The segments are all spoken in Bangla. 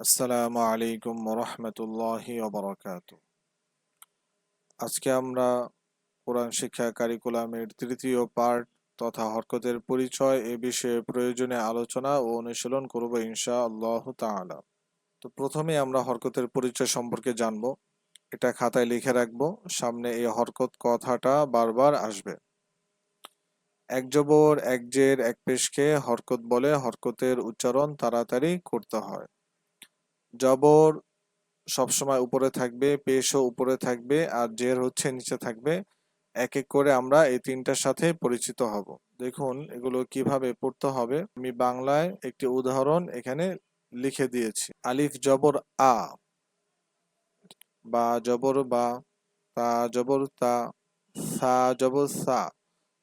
আসসালামু আলাইকুম রহমতুল্লাহি ওবরাকাত আজকে আমরা কোরআন শিক্ষা কারিকুলামের তৃতীয় পার্ট তথা হরকতের পরিচয় এ বিষয়ে প্রয়োজনে আলোচনা ও অনুশীলন করব ইনশা আল্লাহ তাআলা। তো প্রথমে আমরা হরকতের পরিচয় সম্পর্কে জানব। এটা খাতায় লিখে রাখব। সামনে এই হরকত কথাটা বারবার আসবে। এক জবর, এক জের, এক পেশকে হরকত বলে হরকতের উচ্চারণ তাড়াতাড়ি করতে হয়। জবর সবসময় উপরে থাকবে, পেশও উপরে থাকবে আর জের হচ্ছে নিচে থাকবে। এক এক করে আমরা এই তিনটার সাথে পরিচিত হব। দেখুন, এগুলো কীভাবে পড়তে হবে। আমি বাংলায় একটি উদাহরণ এখানে লিখে দিয়েছি। আলিফ জবর আ, বা জবর বা, তা জবর তা, সা জবর সা।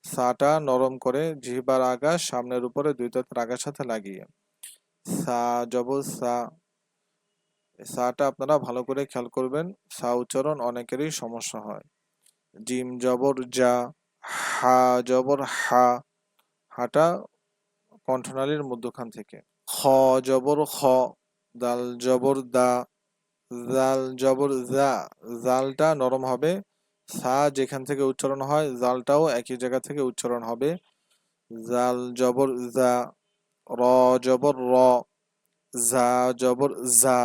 সাটা নরম করে জিহবার আগা সামনের উপরে দুই দাঁতের আগার সাথে লাগিয়ে। সা জবর সা সাটা আপনারা ভালো করে খেয়াল করবেন। সা উচ্চারণ অনেকেরই সমস্যা হয়। জিম, জবর, যা, হা, জবর, হা, হাটা কণ্ঠনালীর মধ্যখান থেকে। খ, জবর, খ, দাল, জবর, দা, জাল, জবর জা জালটা নরম হবে। সা যেখান থেকে উচ্চারণ হয়, জালটাও একই জায়গা থেকে উচ্চারণ হবে। জাল, জবর জা র, জবর, র জা জবর জা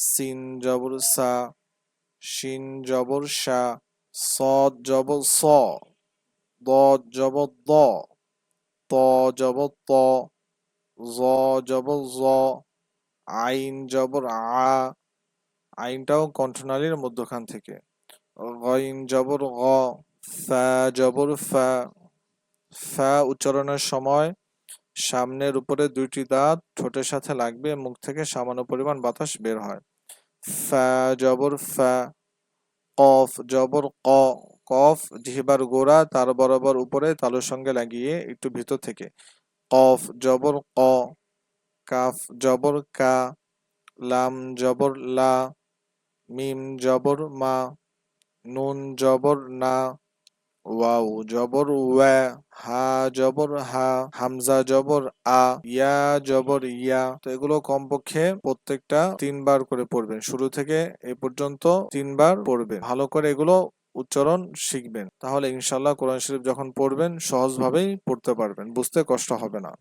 সিন জবর সা, শিন জবর সা, সদ জবর স দ জবর দ, ত জবর ত, জ জবর জ, আইন জবর আ, আইনটাও কণ্ঠনালীর মধ্যখান থেকে। গইন জবর গ, ফা জবর ফা ফা উচ্চারণের সময় সামনের উপরে দুইটি দাঁত ঠোঁটের সাথে লাগবে, মুখ থেকে সামান্য পরিমাণ বাতাস বের হয়। ফা, জবর ফা, কফ, জবর ক, কফ, জিহবার গোড়া, তার বরাবর উপরে তালুর সঙ্গে লাগিয়ে একটু ভিতর থেকে। কফ, জবর ক, কাফ, জবর কা, লাম, জবর লা, মিম, জবর মা, নুন, জবর না ওয়াও, জবর ওয়া, হা, জবর হা, হামজা, জবর আ, ইয়া, জবর ইয়া। তো এগুলো কমপক্ষে প্রত্যেকটা তিনবার করে পড়বেন। শুরু থেকে এ পর্যন্ত তিনবার পড়বেন। ভালো করে এগুলো উচ্চারণ শিখবেন। তাহলে ইনশাল্লাহ কোরআন শরীফ যখন পড়বেন, সহজভাবেই পড়তে পারবেন। বুঝতে কষ্ট হবে না।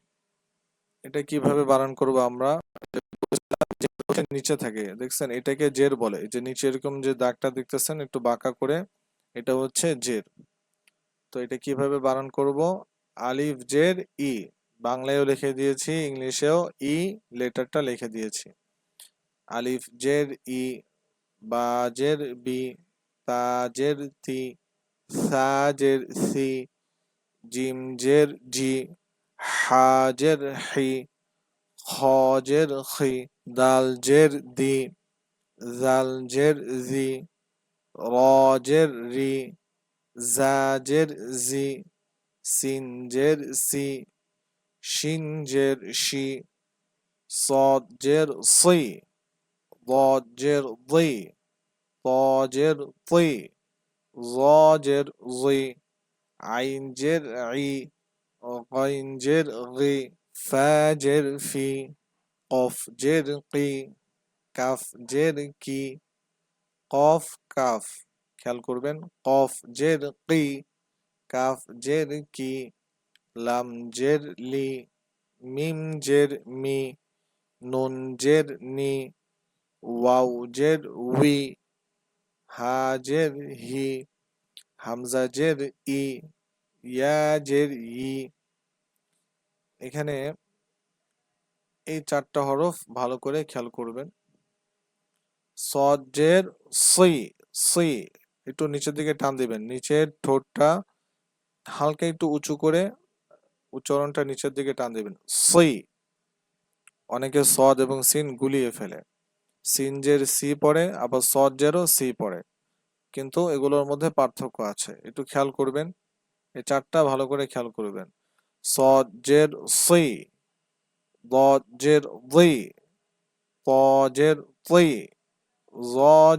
এটা কীভাবে বানান করব আমরা? নিচে থাকে। দেখছেন? এটাকে জের বলে। যে নিচে এরকম যে দাগটা দেখতেছেন, একটু বাঁকা করে, এটা হচ্ছে জের। তো এটা কীভাবে বারণ করব? আলিফ জের ই। বাংলায়ও লিখে দিয়েছি, ইংলিশেও ই, লেটারটা লিখে দিয়েছি। আলিফ জের ই, বা জের বি, তা জের তি, সা জের সি, জিম জের জি, হা জের হি খ জের খি দাল জের দি, জাল জের জি, র জের রি জাজের জি সিনজের সি শিনজের শি صادجر صي ضاجر ضي طاجر طي ضاجر ضي عينجر عي غينجر غي فاجر في قف جر قي কাফ জের কি কফ কাফ খেয়াল করবেন। কফ জের কি? কাফ জের কি? লাম জের লি? মিম জের মি? নুন জের নি? ওয়াউ জের উই? হা জের হি? হামজা জের ই? ইয়া জের ই? এখানে এই চারটা হরফ ভালো করে খেয়াল করবেন। সজের সই সই একটু নিচের দিকে টান দিবেন। নিচের ঠোঁটটা হালকা একটু উঁচু করে উচ্চারণটা নিচের দিকে টান দিবেন। সই অনেকে সদ এবং সিন গুলিয়ে ফেলে। সিনজের সি পড়ে, আবার সজ্জেরও সি পড়ে। কিন্তু এগুলোর মধ্যে পার্থক্য আছে। একটু খেয়াল করবেন। এই চারটা ভালো করে খেয়াল করবেন। সজ্জের সি। দজের জি। তজের জি।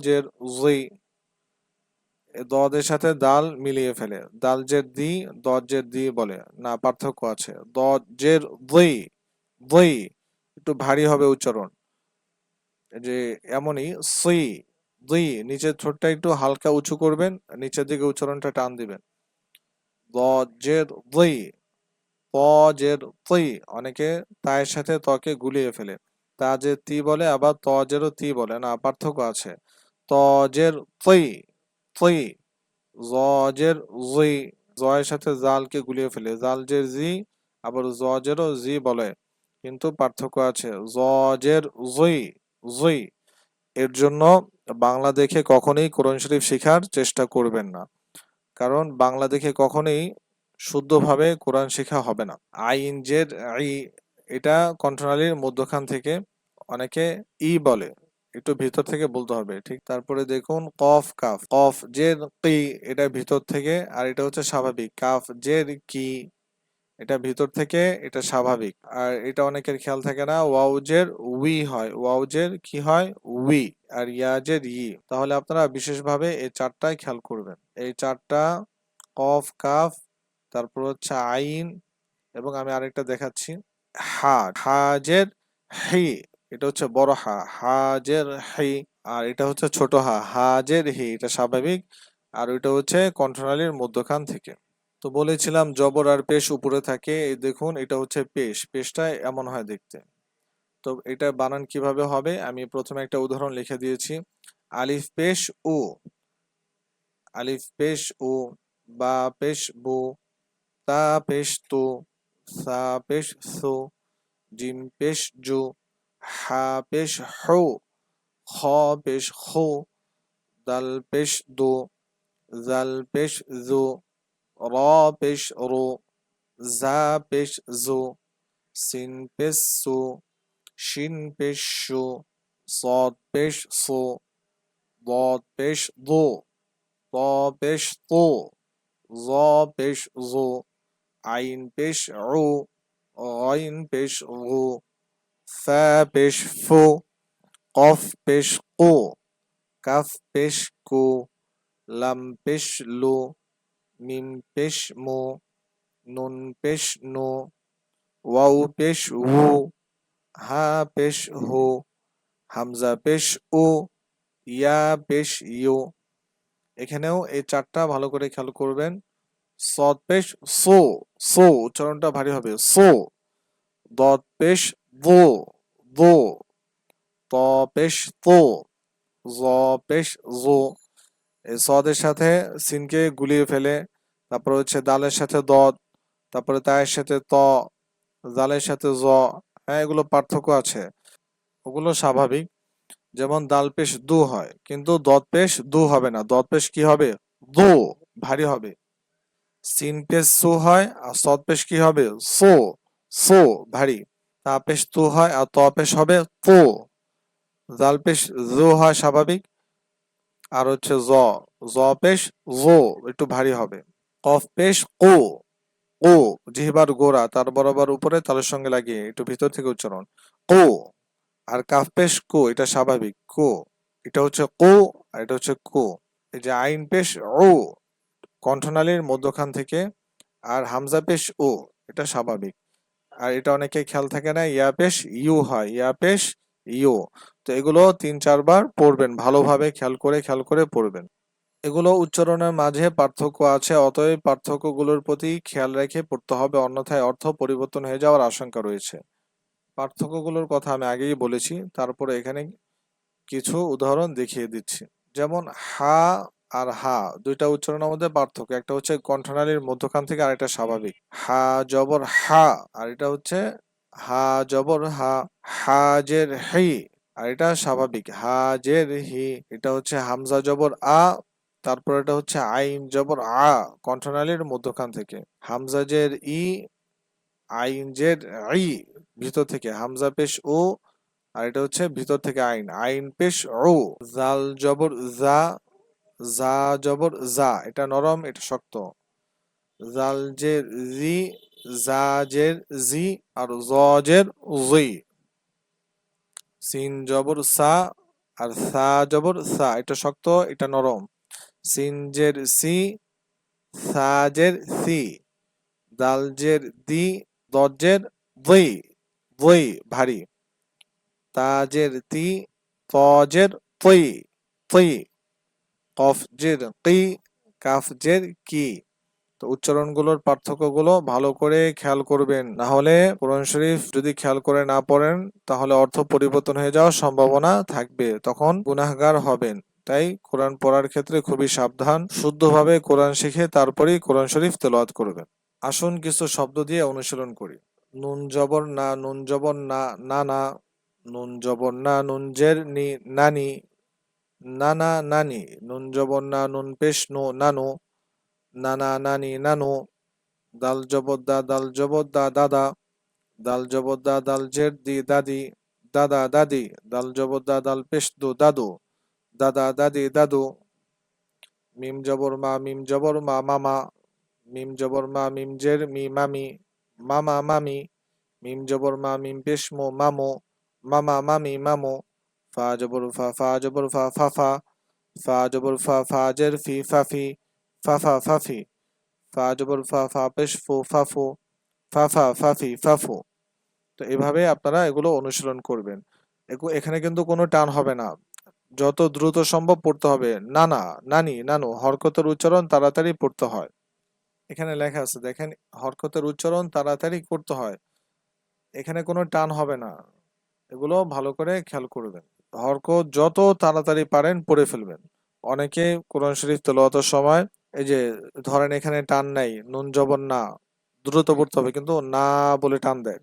জের জি। দদের সাথে দাল মিলিয়ে ফেলে। দাল জের দি দজের দি বলে। না, পার্থক্য আছে। দজের দি দি, একটু ভারী হবে উচ্চারণ। যে এমনই, সি দুই নিচের ঠোঁটটা একটু হালকা উঁচু করবেন, নিচের দিকে উচ্চারণটা টান দিবেন। জের দুই প তুই অনেকে তায়ের সাথে তকে গুলিয়ে ফেলে। তা যে তি বলে, আবার ত তি বলে। না, পার্থক্য আছে। ত তুই তুই জের জুই জয়ের সাথে জালকে গুলিয়ে ফেলে। জাল জের জি, আবার জেরও জি বলে। কিন্তু পার্থক্য আছে। জের জুই জুই এর জন্য কোরআন শরীফ শেখার চেষ্টা করবেন না। কারণ বাংলা দেখে কখনোই শুদ্ধভাবে কোরআন শেখা হবে না। আইন জের আই এটা কণ্ঠনালীর মধ্যখান থেকে অনেকে ই বলে। একটু ভিতর থেকে বলতে হবে, ঠিক? তারপরে দেখুন, কফ, কাফ। কফ জের কি, এটা ভিতর থেকে, আর এটা হচ্ছে স্বাভাবিক। কাফ জের কি, এটা ভিতর থেকে, এটা স্বাভাবিক। আর এটা অনেকের খেয়াল থাকে না ওয়াউজের উই হয়। ওয়াউজের কি হয়? উই। আর ইয়াজের ই। তাহলে আপনারা বিশেষভাবে এই চারটায় খেয়াল করবেন। এই চারটা, কফ, কাফ, তারপর হচ্ছে আইন, এবং আমি আরেকটা দেখাচ্ছি। হা হাজের হি। এটা হচ্ছে বড় হা, হাজের হি, আর এটা হচ্ছে ছোট হা, হাজের হি, এটা স্বাভাবিক। আর ওইটা হচ্ছে কণ্ঠনালীর মধ্যখান থেকে। তো বলেছিলাম জবর আর পেশ উপরে থাকে দেখুন, এটা হচ্ছে পেশ, পেশটা এমন হয় দেখতে। তো এটা বানান কীভাবে হবে? আমি প্রথমে একটা উদাহরণ লিখে দিয়েছি। আলিফ পেশ উ, আলিফ পেশ উ, বা পেশ বু, তা পেশ তু, সা পেশ সু, জিম পেশ জু হা পেশ হু খ পেশ হু দাল পেশ দু জাল পেশ জু র পেশ রু জা পেশ জু সিন পেশ সু শিন পেশ শু صاد পেশ সু ضاد পেশ দু ত পেশ তু জ পেশ জু আইন পেশ উ غين পেশ গু ফা পেশ ফু, কফ পেশ কু, কাফ পেশ কু, লাম পেশ লু, মিম পেশ মু, নুন পেশ নু, ওয়াউ পেশ হু, হা পেশ হু, হামজা পেশ উ, ইয়া পেশ ইউ। এখানেও এই চারটা ভালো করে খেয়াল করবেন। সদ পেশ সো সো, উচ্চারণটা ভারী হবে। সো দত পেশ দো দো ত পেশ তো এই সদের সাথে সিনকে গুলিয়ে ফেলে। তারপর হচ্ছে দালের সাথে দত তারপরে তায়ের সাথে ত জালের সাথে জ হ্যাঁ এগুলো পার্থক্য আছে। ওগুলো স্বাভাবিক। যেমন দাল পেশ দু হয়, কিন্তু দত পেশ দু হবে না। দত পেশ কি হবে? দো, ভারী হবে। সিন পেশ সু হয়, আর সদ পেশ কি হবে? সো সো, ভারী। তা পেশ তু হয় আর ত পেশ হবে তো। জাল পেশ জো হয় স্বাভাবিক, আর হচ্ছে জ। জ পেশ জো, একটু ভারী হবে। কফ পেশ কো ও জিহবার গোড়া, তার বরাবর উপরে তালের সঙ্গে লাগিয়ে একটু ভিতর থেকে উচ্চারণ। কো, আর কাফ পেশ কো, এটা স্বাভাবিক, কো। এটা হচ্ছে কো, আর এটা হচ্ছে কো। এই যে আইন পেশ ও কণ্ঠনালীর মধ্যখান থেকে, আর হামজা পেশ ও এটা স্বাভাবিক। আর এটা অনেকে খেয়াল থাকে না, ইয়া পেশ, ইউ হয়, ইয়া পেশ, ইউ। তো এগুলো তিন, চারবার পড়বেন, ভালোভাবে খেয়াল করে খেয়াল করে পড়বেন। এগুলো উচ্চারণের মাঝে পার্থক্য আছে, অতএব পার্থক্যগুলোর প্রতি খেয়াল রেখে পড়তে হবে, অন্যথায় অর্থ পরিবর্তন হয়ে যাওয়ার আশঙ্কা রয়েছে। পার্থক্যগুলোর কথা আমি আগেই বলেছি, তারপরে এখানে কিছু উদাহরণ দেখিয়ে দিচ্ছি। যেমন, হা আর হা, দুইটা উচ্চারণের মধ্যে পার্থক্য। একটা হচ্ছে কণ্ঠনালীর মধ্যখান থেকে আরেকটা স্বাভাবিক। হা, জবর, হা, আর এটা হচ্ছে হা, জবর, হা হাজের হি, আর এটা স্বাভাবিক। হাজের হি, এটা হচ্ছে হামজা, জবর, আ, তারপর এটা হচ্ছে আইন, জবর, আ, কণ্ঠনালীর মধ্যখান থেকে। হামজা, জের, ই, আইন, জের, ই, ভিতর থেকে। হামজা, পেশ ও আর এটা হচ্ছে ভিতর থেকে আইন। আইন, পেশ ও জাল, জবর, জা জা জবর জা এটা নরম, এটা শক্ত। জাল জের জি জা জের জি আর জের জি। সিন জবর, সা আর সা জবর, সা, এটা শক্ত, এটা নরম। সিন জের সি সা জের সি। দাল জের দি দজের দই দই ভারী। তাজের তি, তজের তৈ তৈ। কফ কি কাফ কি। তো উচ্চারণগুলোর পার্থক্যগুলো ভালো করে খেয়াল করবেন। না হলে কোরআন শরীফ যদি খেয়াল করে না পড়েন, তাহলে অর্থ পরিবর্তন হয়ে যাওয়ার সম্ভাবনা থাকবে। তখন গুনাহগার হবেন। তাই কোরআন পড়ার ক্ষেত্রে খুবই সাবধান। শুদ্ধভাবে কোরআন শিখে তারপরেই কোরআন শরীফ তেলাওয়াত করবেন। আসুন কিছু শব্দ দিয়ে অনুশীলন করি। নুন জবর না, নুন জবর না না না। নুন জবর না, নুন জের নি নানি নানা নানি, নুন জবর না, নুন পেশ, নো, নানু। নানা নানি, নানু। দাল জবদ্দা দাল জবদ্দা দাদা। দাল জবদ্দা দাল জের দি, দাদি। দাদা, দাদি, দাল জবদ্দা দাল পেশ দু, দাদু। দাদা, দাদি, দাদু। মিম জবর মা, মিম জবর মা, মামা। মিম জবর মা, মিম জের মি, মামি। মামা, মামি। মিম জবর মা, মিম পেশ মো, মামো। মামা, মামি, মামো। ফা জবর ফা ফা জবর ফা ফা ফা ফা জবর ফা ফা জের ফি ফাফি ফাফা ফাফি ফা জবর ফা ফা পেশ ফু ফাফু ফাফা ফাফি ফাফু তো এভাবে আপনারা এগুলো অনুশীলন করবেন এখানে কিন্তু কোনো টান হবে না যত দ্রুত সম্ভব পড়তে হবে নানা নানি নানু হরকতের উচ্চারণ তাড়াতাড়ি পড়তে হয় এখানে লেখা আছে দেখেন হরকতের উচ্চারণ তাড়াতাড়ি করতে হয় এখানে কোনো টান হবে না এগুলো ভালো করে খেয়াল করবেন হরকত যত তাড়াতাড়ি পারেন পড়ে ফেলবেন। অনেকে কোরআন শরীফ তেলাওয়াতের সময় এই যে ধরেন এখানে টান নাই, নুন জবর না, দ্রুত পড়তে হবে কিন্তু না বলে টান দেয়।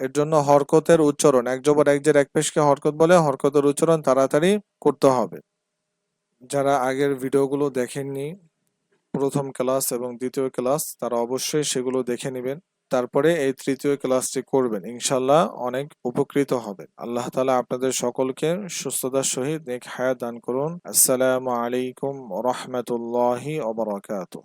এর জন্য হরকতের উচ্চারণ, এক জবর এক জের এক পেশকে হরকত বলে হরকতের উচ্চারণ তাড়াতাড়ি করতে হবে। যারা আগের ভিডিওগুলো দেখেননি, প্রথম ক্লাস এবং দ্বিতীয় ক্লাস, তারা অবশ্যই সেগুলো দেখে নেবেন। তারপরে এই তৃতীয় ক্লাসটি করবেন। ইনশাল্লাহ অনেক উপকৃত হবেন। আল্লাহ তালা আপনাদের সকলকে সুস্থতার সহিত নেক হায়া দান করুন। আসসালামু আলাইকুম রহমতুল্লাহি ওবরাকাতুহ